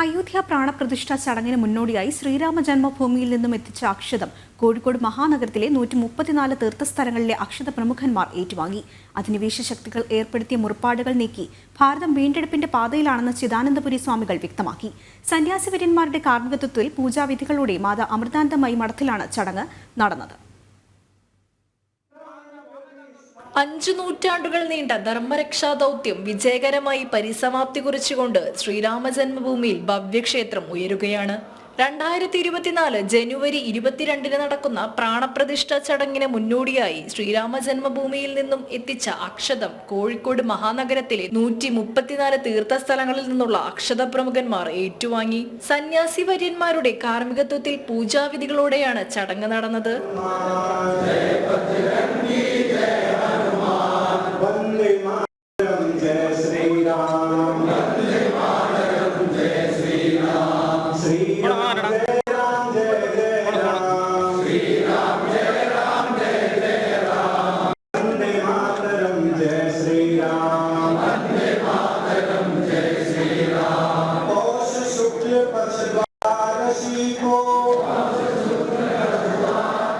അയോധ്യ പ്രാണപ്രതിഷ്ഠാ ചടങ്ങിന് മുന്നോടിയായി ശ്രീരാമ ജന്മഭൂമിയിൽ നിന്നും എത്തിച്ച അക്ഷതം കോഴിക്കോട് മഹാനഗരത്തിലെ നൂറ്റി മുപ്പത്തിനാല് തീർത്ഥസ്ഥലങ്ങളിലെ അക്ഷത പ്രമുഖന്മാർ ഏറ്റുവാങ്ങി. അധിനിവേശ ശക്തികൾ ഏർപ്പെടുത്തിയ മുറിപ്പാടുകൾ നീക്കി ഭാരതം വീണ്ടെടുപ്പിന്റെ പാതയിലാണെന്ന് ചിദാനന്ദപുരി സ്വാമികൾ വ്യക്തമാക്കി. സന്യാസിവര്യന്മാരുടെ കാർമ്മികത്വത്തിൽ പൂജാവിധികളോടെ മാതാ അമൃതാനന്ദമയി മഠത്തിലാണ് ചടങ്ങ് നടന്നത്. അഞ്ചു നൂറ്റാണ്ടുകൾ നീണ്ട ധർമ്മരക്ഷാ ദൗത്യം വിജയകരമായി പരിസമാപ്തി കുറിച്ചുകൊണ്ട് ശ്രീരാമ ജന്മഭൂമിയിൽ ഭവ്യക്ഷേത്രം ഉയരുകയാണ്. രണ്ടായിരത്തി ഇരുപത്തിനാല് ജനുവരി ഇരുപത്തിരണ്ടിന് നടക്കുന്ന പ്രാണപ്രതിഷ്ഠ ചടങ്ങിന് മുന്നോടിയായി ശ്രീരാമ ജന്മഭൂമിയിൽ നിന്നും എത്തിച്ച അക്ഷതം കോഴിക്കോട് മഹാനഗരത്തിലെ നൂറ്റി മുപ്പത്തിനാല് തീർത്ഥസ്ഥലങ്ങളിൽ നിന്നുള്ള അക്ഷത പ്രമുഖന്മാർ ഏറ്റുവാങ്ങി. സന്യാസി വര്യന്മാരുടെ കാർമ്മികത്വത്തിൽ പൂജാവിധികളോടെയാണ് ചടങ്ങ് നടന്നത്.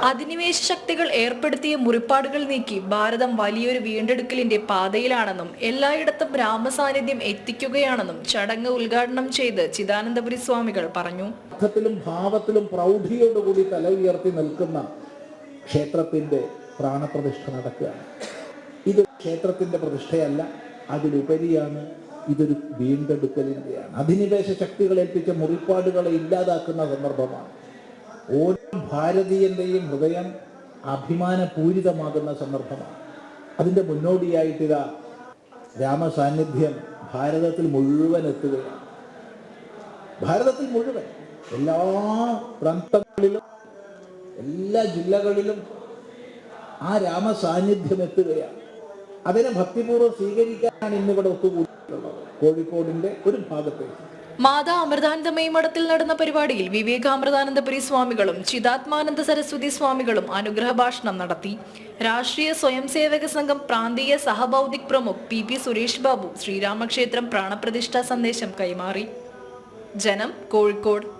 അധിനിവേശ ശക്തികൾ ഏർപ്പെടുത്തിയ മുറിപ്പാടുകൾ നീക്കി ഭാരതം വലിയൊരു വീണ്ടെടുക്കലിന്റെ പാതയിലാണെന്നും എല്ലായിടത്തും രാമസാന്നിധ്യം എത്തിക്കുകയാണെന്നും ചടങ്ങ് ഉദ്ഘാടനം ചെയ്ത് ചിദാനന്ദപുരി സ്വാമികൾ പറഞ്ഞു. അർത്ഥത്തിലും ഭാവത്തിലും പ്രൗഢിയോടുകൂടി തല ഉയർത്തി നിൽക്കുന്ന ക്ഷേത്രത്തിന്റെ പ്രാണപ്രതിഷ്ഠ നടക്കുകയാണ്. ഇത് ക്ഷേത്രത്തിന്റെ പ്രതിഷ്ഠയല്ല അതിലുപരിയാണ് ഇതൊരു വീണ്ടെടുക്കലിന്റെയാണ് അധിനിവേശ ശക്തികൾ ഏൽപ്പിച്ച മുറിപ്പാടുകളെ ഇല്ലാതാക്കുന്ന സന്ദർഭമാണ്. ഓരോ ഭാരതീയന്റെയും ഹൃദയം അഭിമാനപൂരിതമാകുന്ന സന്ദർഭമാണ്. അതിന്റെ മുന്നോടിയായിട്ടിതാ രാമസാന്നിധ്യം ഭാരതത്തിൽ മുഴുവൻ എത്തുകയാണ്. ഭാരതത്തിൽ മുഴുവൻ എല്ലാ പ്രാന്തങ്ങളിലും എല്ലാ ജില്ലകളിലും ആ രാമസാന്നിധ്യം എത്തുകയാണ്. അതിനെ ഭക്തിപൂർവം സ്വീകരിക്കാനാണ് ഇന്നിവിടെ ഒത്തുകൂടിയിട്ടുള്ളത്. കോഴിക്കോടിന്റെ ഒരു ഭാഗത്തേക്ക്. മാതാ അമൃതാനന്ദമയി മഠത്തിൽ നടന്ന പരിപാടിയിൽ വിവേകാമൃതാനന്ദപുരി സ്വാമികളും ചിതാത്മാനന്ദ സരസ്വതി സ്വാമികളും അനുഗ്രഹ ഭാഷണം നടത്തി. രാഷ്ട്രീയ സ്വയം സേവക സംഘം പ്രാന്തീയ സഹബൗദ്ധിക് പ്രമുഖ് പി പി സുരേഷ് ബാബു ശ്രീരാമക്ഷേത്രം പ്രാണപ്രതിഷ്ഠാ സന്ദേശം കൈമാറി. ജനം കോഴിക്കോട്.